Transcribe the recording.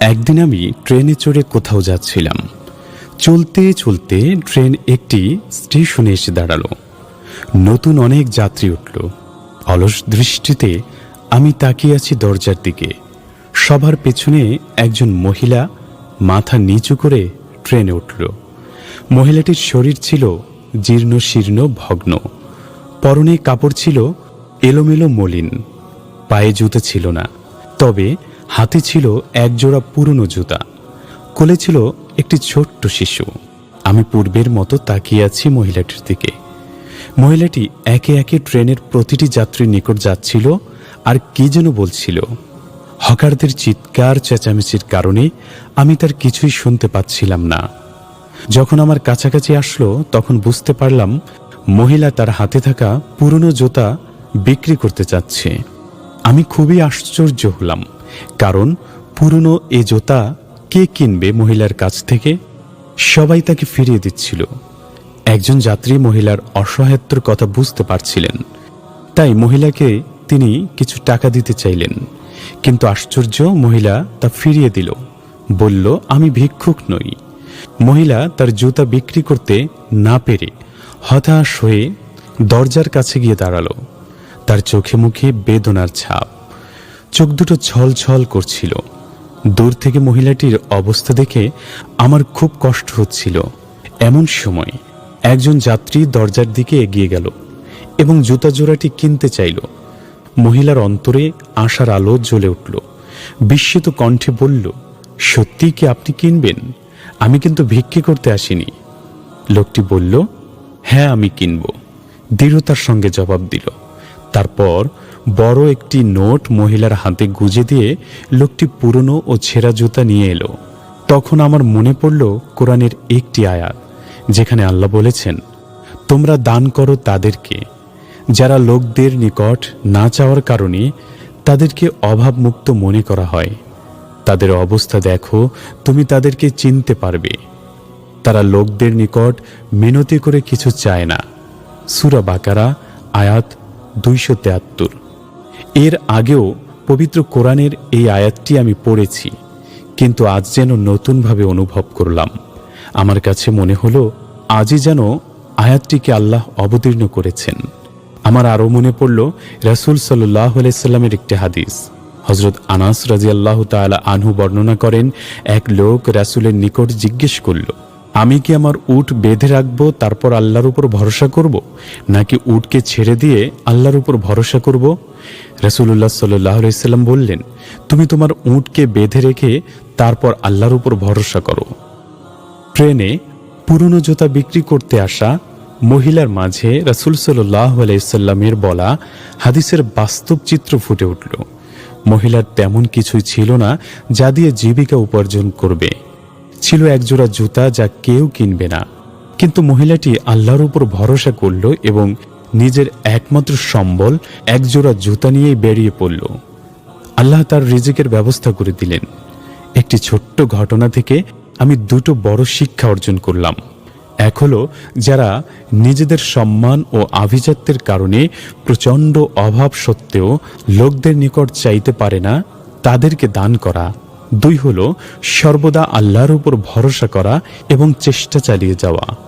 একদিন আমি ট্রেনে চড়ে কোথাও যাচ্ছিলাম। চলতে চলতে ট্রেন একটি স্টেশনে এসে দাঁড়াল। নতুন অনেক যাত্রী উঠল। অলস দৃষ্টিতে আমি তাকিয়ে আছি দরজার দিকে। সবার পেছনে একজন মহিলা মাথা নিচু করে ট্রেনে উঠল। মহিলাটির শরীর ছিল জীর্ণ শীর্ণ ভগ্ন। পরনে কাপড় ছিল এলোমেলো মলিন। পায়ে জুতো ছিল না। তবে হাতে ছিল একজোড়া পুরনো জুতা। কোলে ছিল একটি ছোট্ট শিশু। আমি পূর্বের মতো তাকিয়ে আছি মহিলাটির দিকে। মহিলাটি একে একে ট্রেনের প্রতিটি যাত্রীর নিকট যাচ্ছিল আর কি যেন বলছিল। হকারদের চিৎকার, চেঁচামেচির কারণে আমি তার কিছুই শুনতে পাচ্ছিলাম না। যখন আমার কাছাকাছি আসলো, তখন বুঝতে পারলাম মহিলা তার হাতে থাকা পুরনো জুতা বিক্রি করতে চাচ্ছে। আমি খুবই আশ্চর্য হলাম। কারণ পুরনো এ জুতা কে কিনবে মহিলার কাছ থেকে? সবাই তাকে ফিরিয়ে দিচ্ছিল। একজন যাত্রী মহিলার অসহায়ত্বর কথা বুঝতে পারছিলেন। তাই মহিলাকে তিনি কিছু টাকা দিতে চাইলেন। কিন্তু আশ্চর্য, মহিলা তা ফিরিয়ে দিল। বলল, আমি ভিক্ষুক নই। মহিলা তার জুতা বিক্রি করতে না পেরে হতাশ হয়ে দরজার কাছে গিয়ে দাঁড়াল। তার চোখে মুখে বেদনার ছাপ। চোখ দুটো ছল ছল করছিল। দূর থেকে মহিলাটির অবস্থা দেখে আমার খুব কষ্ট হচ্ছিল। এমন সময় একজন যাত্রী দরজার দিকে এগিয়ে গেল এবং জুতা জোড়াটি কিনতে চাইল। মহিলার অন্তরে আশার আলো জ্বলে উঠল। বিস্মিত কণ্ঠে বলল সত্যিই কি আপনি কিনবেন? আমি কিন্তু ভিক্ষে করতে আসিনি। লোকটি বলল হ্যাঁ আমি কিনব। দৃঢ়তার সঙ্গে জবাব দিল। তারপর বড় একটি নোট মহিলার হাতে গুজে দিয়ে লোকটি পুরনো ও ছেঁড়া জুতা নিয়ে এলো। তখন আমার মনে পড়ল কোরআনের একটি আয়াত, যেখানে আল্লাহ বলেছেন, তোমরা দান করো তাদেরকে। যারা লোকদের নিকট না চাওয়ার কারণে তাদেরকে অভাবমুক্ত মনে করা হয়। তাদের অবস্থা দেখো, তুমি তাদেরকে চিনতে পারবে। তারা লোকদের নিকট মিনতি করে কিছু চায় না। সুরা বাকারা, আয়াত দুইশো তেয়াত্তর। এর আগেও পবিত্র কোরআনের এই আয়াতটি আমি পড়েছি, কিন্তু আজ যেন নতুনভাবে অনুভব করলাম। আমার কাছে মনে হলো, আজই যেন আয়াতটিকে আল্লাহ অবতীর্ণ করেছেন। আমার আরও মনে পড়ল, রাসুল সাল্লাহ আলাইস্লামের একটি হাদিস। হজরত আনাস রাজি আল্লাহ তালা আনহু বর্ণনা করেন, এক লোক রাসুলের নিকট জিজ্ঞেস করল আমি কি আমার উট বেঁধে রাখব, তারপর আল্লাহর উপর ভরসা করব। নাকি উটকে ছেড়ে দিয়ে আল্লাহর উপর ভরসা করব। রাসুল্লাহ সাল্লাম বললেন, তুমি তোমার উটকে বেঁধে রেখে তারপর আল্লাহর উপর ভরসা করো ট্রেনে পুরনো জুতা বিক্রি করতে আসা মহিলার মাঝে রাসুল সাল্লাহ আলাইসাল্লামের বলা হাদিসের বাস্তব চিত্র ফুটে উঠল মহিলার তেমন কিছুই ছিল না যা দিয়ে জীবিকা উপার্জন করবে ছিল একজোড়া জুতা যা কেউ কিনবে না। কিন্তু মহিলাটি আল্লাহর উপর ভরসা করল এবং নিজের একমাত্র সম্বল একজোড়া জুতা নিয়েই বেরিয়ে পড়ল। আল্লাহ তার রিজিকের ব্যবস্থা করে দিলেন। একটি ছোট্ট ঘটনা থেকে আমি দুটো বড় শিক্ষা অর্জন করলাম। এক হলো, যারা নিজেদের সম্মান ও আভিজাত্যের কারণে প্রচণ্ড অভাব সত্ত্বেও লোকদের নিকট চাইতে পারে না, তাদেরকে দান করা। দুই হল সর্বদা আল্লাহর উপর ভরসা করা এবং চেষ্টা চালিয়ে যাওয়া।